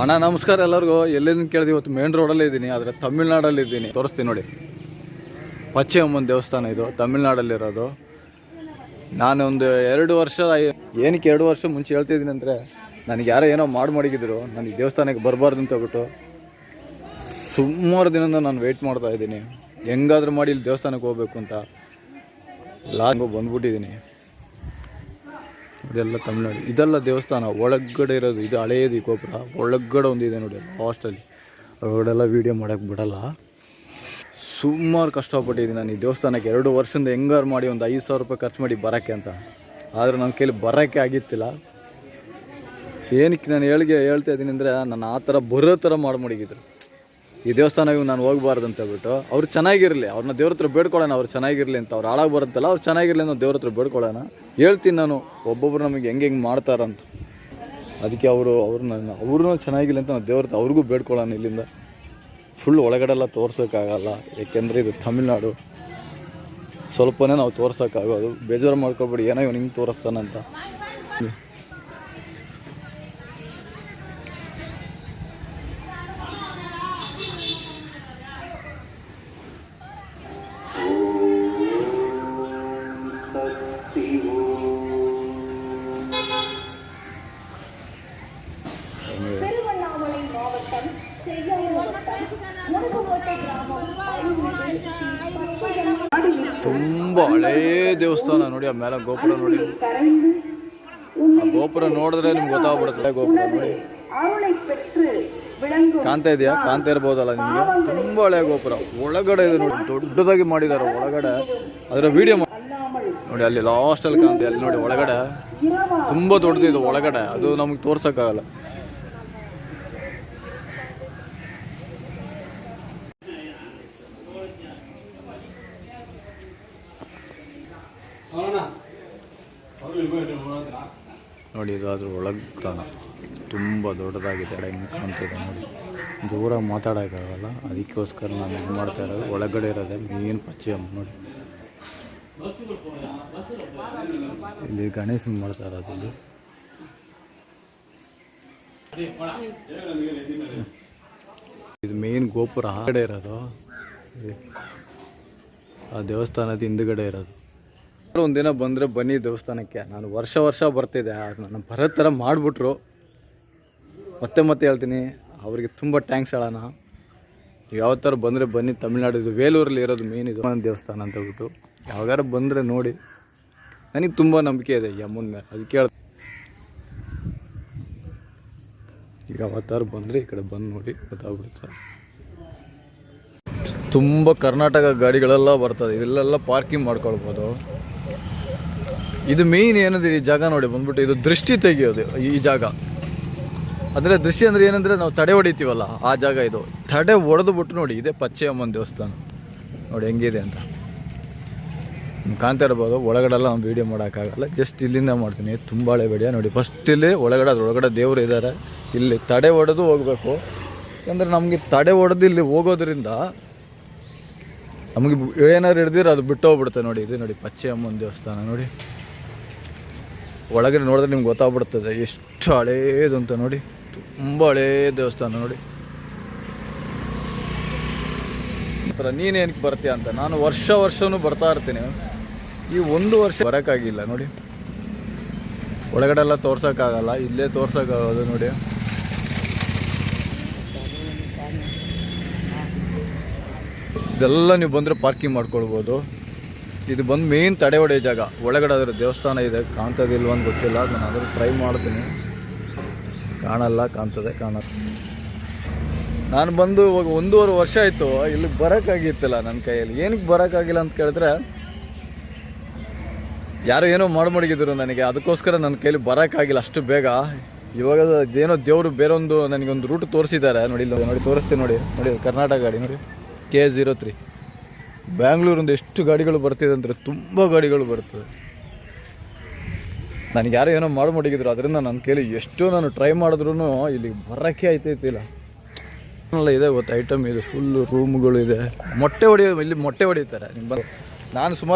ಅಣ್ಣ, ನಮಸ್ಕಾರ ಎಲ್ಲರಿಗೂ. ಎಲ್ಲಿಂದ ಕೇಳಿದೆ ಇವತ್ತು ಮೇನ್ ರೋಡಲ್ಲೇ ಇದ್ದೀನಿ. ಆದರೆ ತಮಿಳ್ನಾಡಲ್ಲಿ ಇದ್ದೀನಿ. ತೋರಿಸ್ತೀನಿ ನೋಡಿ. ಪಚ್ಚೆಯಮ್ಮನ ದೇವಸ್ಥಾನ ಇದು. ತಮಿಳ್ನಾಡಲ್ಲಿರೋದು ನಾನು ಒಂದು ಎರಡು ವರ್ಷ ಏನಕ್ಕೆ ಎರಡು ವರ್ಷ ಮುಂಚೆ ಹೇಳ್ತಿದ್ದೀನಿ ಅಂದರೆ, ನನಗೆ ಯಾರೋ ಏನೋ ಮಾಡಿ ಮಾಡಿದ್ರು ನನಗೆ ದೇವಸ್ಥಾನಕ್ಕೆ ಬರಬಾರ್ದು ಅಂತ ಹೇಳ್ಬಿಟ್ಟು ಸುಮಾರು ದಿನದಿಂದ ನಾನು ವೆಯ್ಟ್ ಮಾಡ್ತಾ ಇದ್ದೀನಿ. ಹೆಂಗಾದ್ರೂ ಮಾಡಿ ಇಲ್ಲಿ ದೇವಸ್ಥಾನಕ್ಕೆ ಹೋಗ್ಬೇಕು ಅಂತ. ಲಾಂಗು ಬಂದ್ಬಿಟ್ಟಿದ್ದೀನಿ. ಇದೆಲ್ಲ ತಮಿಳ್ನಾಡು. ಇದೆಲ್ಲ ದೇವಸ್ಥಾನ ಒಳಗಡೆ ಇರೋದು, ಇದು ಹಳೆಯದು ಈ ಗೋಪುರ. ಒಳಗಡೆ ಒಂದಿದೆ ನೋಡಿ ಲಾಸ್ಟಲ್ಲಿ ಅವರೆಲ್ಲ ವೀಡಿಯೋ ಮಾಡೋಕ್ಕೆ ಬಿಡಲ್ಲ. ಸುಮಾರು ಕಷ್ಟಪಟ್ಟಿದ್ದೀನಿ ನಾನು ಈ ದೇವಸ್ಥಾನಕ್ಕೆ. ಎರಡು ವರ್ಷದಿಂದ ಹೆಂಗಾರು ಮಾಡಿ ಒಂದು ಐದು ಸಾವಿರ ರೂಪಾಯಿ ಖರ್ಚು ಮಾಡಿ ಬರೋಕ್ಕೆ ಅಂತ. ಆದರೆ ನನ್ನ ಕೈಲಿ ಬರೋಕ್ಕೆ ಆಗಿತ್ತಿಲ್ಲ. ಏನಕ್ಕೆ ನಾನು ಹೇಳಿಗೆ, ಹೇಳ್ತಾ ಇದ್ದೀನಿ ಅಂದರೆ, ನಾನು ಆ ಥರ ಬರೋ ಥರ ಮಾಡಿ ಈ ದೇವಸ್ಥಾನಕ್ಕೆ ನಾನು ಹೋಗ್ಬಾರ್ದು ಅಂತ ಹೇಳ್ಬಿಟ್ಟು, ಅವ್ರು ಚೆನ್ನಾಗಿರಲಿ, ಅವ್ರನ್ನ ದೇವ್ರ ಹತ್ರ ಬೇಡ್ಕೊಳ್ಳೋಣ, ಅವ್ರು ಚೆನ್ನಾಗಿರಲಿ ಅಂತ, ಅವ್ರು ಹಾಳಾಗಿ ಬರುತ್ತಲ್ಲ, ಅವ್ರು ಚೆನ್ನಾಗಿರಲಿ ಅಂತ ದೇವ್ರ ಹತ್ರ ಬೇಡ್ಕೊಳ್ಳೋಣ. ಹೇಳ್ತೀನಿ ನಾನು, ಒಬ್ಬೊಬ್ರು ನಮಗೆ ಹೆಂಗೆ ಹೆಂಗೆ ಮಾಡ್ತಾರಂತ ಅದಕ್ಕೆ ಅವರು ಅವ್ರನ್ನ ಅವ್ರನ್ನೂ ಚೆನ್ನಾಗಿಲ್ಲ ಅಂತ ನಾವು ದೇವ್ರ ಅವ್ರಿಗೂ ಬೇಡ್ಕೊಳ್ಳೋಣ ಇಲ್ಲಿಂದ. ಫುಲ್ ಒಳಗಡೆಲ್ಲ ತೋರ್ಸೋಕ್ಕಾಗಲ್ಲ, ಏಕೆಂದರೆ ಇದು ತಮಿಳ್ನಾಡು. ಸ್ವಲ್ಪನೇ ನಾವು ತೋರ್ಸೋಕ್ಕಾಗೋದು ಬೇಜಾರು ಮಾಡ್ಕೊಬೇಡಿ, ಏನೋ ಇವ್ನು ಹಿಂಗೆ ತೋರಿಸ್ತಾನಂತ. ತುಂಬ ಹಳೇ ದೇವಸ್ಥಾನ ನೋಡಿ, ಆ ಮೇಲೆ ಗೋಪುರ ನೋಡಿ. ಗೋಪುರ ನೋಡಿದ್ರೆ ನಿಮ್ಗೆ ಗೊತ್ತಾಗ್ಬಿಡುತ್ತೆ. ಗೋಪುರ ನೋಡಿ. ಕಾಣ್ತಾ ಇದೆಯಾ? ಕಾಣ್ತಾ ಇರ್ಬೋದಲ್ಲ ನಿಮಗೆ? ತುಂಬ ಹಳೆ ಗೋಪುರ. ಒಳಗಡೆ ಇದೆ ನೋಡಿ, ದೊಡ್ಡದಾಗಿ ಮಾಡಿದ್ದಾರೆ ಒಳಗಡೆ. ಅದರ ವಿಡಿಯೋ ನೋಡಿ, ಅಲ್ಲಿ ಲಾಸ್ಟಲ್ಲಿ ಕಾಣ್ತಾ ಅಲ್ಲಿ ನೋಡಿ, ಒಳಗಡೆ. ತುಂಬ ದೊಡ್ಡದಿದೆ ಒಳಗಡೆ. ಅದು ನಮ್ಗೆ ತೋರ್ಸೋಕ್ಕಾಗಲ್ಲ. ನೋಡಿ ಇದು ಅದ್ರ ಒಳಗ್ತಾನ ತುಂಬ ದೊಡ್ಡದಾಗಿದೆ ಹೆಂಗೆ ಕಾಣ್ತಿದೆ ನೋಡಿ. ದೂರ ಮಾತಾಡೋಕ್ಕಾಗಲ್ಲ. ಅದಕ್ಕೋಸ್ಕರ ನಾನು ಇದು ಮಾಡ್ತಾ ಇರೋದು. ಒಳಗಡೆ ಇರೋದೆ ಮೇನ್ ಪಚ್ಚೆಯಮ್ಮ ನೋಡಿ. ಇಲ್ಲಿ ಗಣೇಶನ್ ಮಾಡ್ತಾ ಇರೋದು ಇಲ್ಲಿ. ಇದು ಮೇನ್ ಗೋಪುರ ಆ ಕಡೆ ಇರೋದು. ಆ ದೇವಸ್ಥಾನದ ಹಿಂದುಗಡೆ ಇರೋದು. ಒಂದಿನ ಬಂದರೆ ಬನ್ನಿ ದೇವಸ್ಥಾನಕ್ಕೆ. ನಾನು ವರ್ಷ ವರ್ಷ ಬರ್ತಿದ್ದೆ. ನಾನು ಬರೋ ಥರ ಮಾಡಿಬಿಟ್ರು. ಮತ್ತೆ ಮತ್ತೆ ಹೇಳ್ತೀನಿ, ಅವರಿಗೆ ತುಂಬ ಟ್ಯಾಂಕ್ಸ್ ಹೇಳೋಣ. ನೀವು ಯಾವ ಥರ ಬಂದರೆ ಬನ್ನಿ, ತಮಿಳ್ನಾಡು ಇದು ವೇಲೂರಲ್ಲಿ ಇರೋದು ಮೇನ್ ಇದು. ದೇವಸ್ಥಾನ ಅಂತ ಹೇಳ್ಬಿಟ್ಟು. ಯಾವಾಗಾರ ಬಂದರೆ ನೋಡಿ. ನನಗೆ ತುಂಬ ನಂಬಿಕೆ ಇದೆ ಯಮ್ಮನ ಮೇಲೆ. ಅದು ಹೇಳ್ ಈಗ ಯಾವತ್ತಾರು ಬಂದರೆ ಈ ಕಡೆ ಬಂದು ನೋಡಿ, ಗೊತ್ತಾಗ್ಬಿಡುತ್ತೆ. ತುಂಬ ಕರ್ನಾಟಕ ಗಾಡಿಗಳೆಲ್ಲ ಬರ್ತದೆ. ಇಲ್ಲೆಲ್ಲ ಪಾರ್ಕಿಂಗ್ ಮಾಡ್ಕೊಳ್ಬೋದು. ಇದು ಮೇಯ್ನ್ ಏನಂದ್ರೆ ಈ ಜಾಗ ನೋಡಿ, ಬಂದ್ಬಿಟ್ಟು ಇದು ದೃಷ್ಟಿ ತೆಗಿಯೋದು ಈ ಜಾಗ. ಅಂದರೆ ದೃಷ್ಟಿ ಅಂದರೆ ಏನಂದರೆ ನಾವು ತಡೆ ಹೊಡಿತೀವಲ್ಲ, ಆ ಜಾಗ ಇದು. ತಡೆ ಹೊಡೆದು ಬಿಟ್ಟು ನೋಡಿ, ಇದೇ ಪಚ್ಚೆಯಮ್ಮನ ದೇವಸ್ಥಾನ. ನೋಡಿ ಹೆಂಗಿದೆ ಅಂತ. ನಿಮ್ಗೆ ಕಾಣ್ತಾ ಇರ್ಬೋದು, ಒಳಗಡೆಲ್ಲ ನಾವು ವೀಡಿಯೋ ಮಾಡೋಕ್ಕಾಗಲ್ಲ ಜಸ್ಟ್ ಇಲ್ಲಿಂದ ಮಾಡ್ತೀನಿ. ತುಂಬ ವಿಡಿಯೋ ನೋಡಿ ಫಸ್ಟ್ ಇಲ್ಲಿ ಒಳಗಡೆ ಒಳಗಡೆ ದೇವರು ಇದ್ದಾರೆ ಇಲ್ಲಿ ತಡೆ ಹೊಡೆದು ಹೋಗಬೇಕು. ಯಾಕಂದರೆ ನಮಗೆ ತಡೆ ಹೊಡೆದು ಇಲ್ಲಿ ಹೋಗೋದ್ರಿಂದ ನಮಗೆ ಏನಾದ್ರು ಹಿಡ್ದಿರೋ ಅದು ಬಿಟ್ಟು ಹೋಗ್ಬಿಡುತ್ತೆ ನೋಡಿ, ಇದು ನೋಡಿ ಪಚ್ಚೆ ಅಮ್ಮನ ದೇವಸ್ಥಾನ ನೋಡಿ. ಒಳಗಡೆ ನೋಡಿದ್ರೆ ನಿಮ್ಗೆ ಗೊತ್ತಾಗ್ಬಿಡ್ತದೆ. ಎಷ್ಟು ಹಳೇದು ಅಂತ ನೋಡಿ. ತುಂಬ ಹಳೇ ದೇವಸ್ಥಾನ ನೋಡಿ. ಹತ್ರ ನೀನೇನಕ್ಕೆ ಬರ್ತೀಯ ಅಂತ. ನಾನು ವರ್ಷ ವರ್ಷವೂ ಬರ್ತಾ ಇರ್ತೀನಿ. ಈ ಒಂದು ವರ್ಷ ಬರೋಕ್ಕಾಗಿಲ್ಲ ನೋಡಿ. ಒಳಗಡೆ ಎಲ್ಲ ತೋರ್ಸೋಕ್ಕಾಗಲ್ಲ. ಇಲ್ಲೇ ತೋರ್ಸೋಕ್ಕಾಗೋದು ನೋಡಿ. ಇದೆಲ್ಲ ನೀವು ಬಂದರೆ ಪಾರ್ಕಿಂಗ್ ಮಾಡ್ಕೊಳ್ಬೋದು. ಇದು ಬಂದು ಮೇನ್ ತಡೆ ಹೊಡೆಯೋ ಜಾಗ. ಒಳಗಡೆ ಅದರ ದೇವಸ್ಥಾನ ಇದೆ ಕಾಣ್ತದಿಲ್ವ ಅಂತ ಗೊತ್ತಿಲ್ಲ ನಾನು ಅದ್ರ ಟ್ರೈ ಮಾಡ್ತೀನಿ. ಕಾಣಲ್ಲ, ಕಾಣ್ತದೆ ಕಾಣತ್ತೆ ನಾನು ಬಂದು ಇವಾಗ ಒಂದೂವರೆ ವರ್ಷ ಆಯಿತು, ಇಲ್ಲಿ ಬರೋಕ್ಕಾಗಿತ್ತಲ್ಲ ನನ್ನ ಕೈಯಲ್ಲಿ. ಏನಕ್ಕೆ ಬರೋಕ್ಕಾಗಿಲ್ಲ ಅಂತ ಕೇಳಿದ್ರೆ, ಯಾರೋ ಏನೋ ಮಾಡ್ಮಡಗಿದ್ರು ನನಗೆ, ಅದಕ್ಕೋಸ್ಕರ ನನ್ನ ಕೈಲಿ ಬರೋಕ್ಕಾಗಿಲ್ಲ, ಅಷ್ಟು ಬೇಗ. ಇವಾಗ ಏನೋ ದೇವರು ಬೇರೊಂದು ನನಗೊಂದು ರೂಟ್ ತೋರಿಸಿದ್ದಾರೆ. ನೋಡಿ ನೋಡಿ, ತೋರಿಸ್ತೀನಿ ನೋಡಿ. ನೋಡಿ, ಕರ್ನಾಟಕ ಗಾಡಿ ನೋಡಿ. ಕೆ ಜೀರೋ ತ್ರೀ ಬ್ಯಾಂಗ್ಳೂರಿಂದ ಎಷ್ಟು ಗಾಡಿಗಳು ಬರ್ತಿದೆ ಅಂದರೆ ತುಂಬ ಗಾಡಿಗಳು ಬರ್ತದೆ. ನನಗೆ ಯಾರೋ ಏನೋ ಮಾಡ್ಮಡಗಿದ್ರು ಅದರಿಂದ ನನ್ನ ಕೇಳಿ ಎಷ್ಟೋ ನಾನು ಟ್ರೈ ಮಾಡಿದ್ರು ಇಲ್ಲಿ ಬರೋಕ್ಕೆ ಆಯ್ತೈತಿಲ್ಲ ಎಲ್ಲ ಇದೆ, ಗೊತ್ತು? ಐಟಮ್ ಇದೆ ಫುಲ್ ರೂಮ್ಗಳು ಇದೆ. ಮೊಟ್ಟೆ ಹೊಡೆಯೋ, ಇಲ್ಲಿ ಮೊಟ್ಟೆ ಹೊಡಿತಾರೆ. ನಿಮ್ಮ ನಾನು ಸುಮಾರು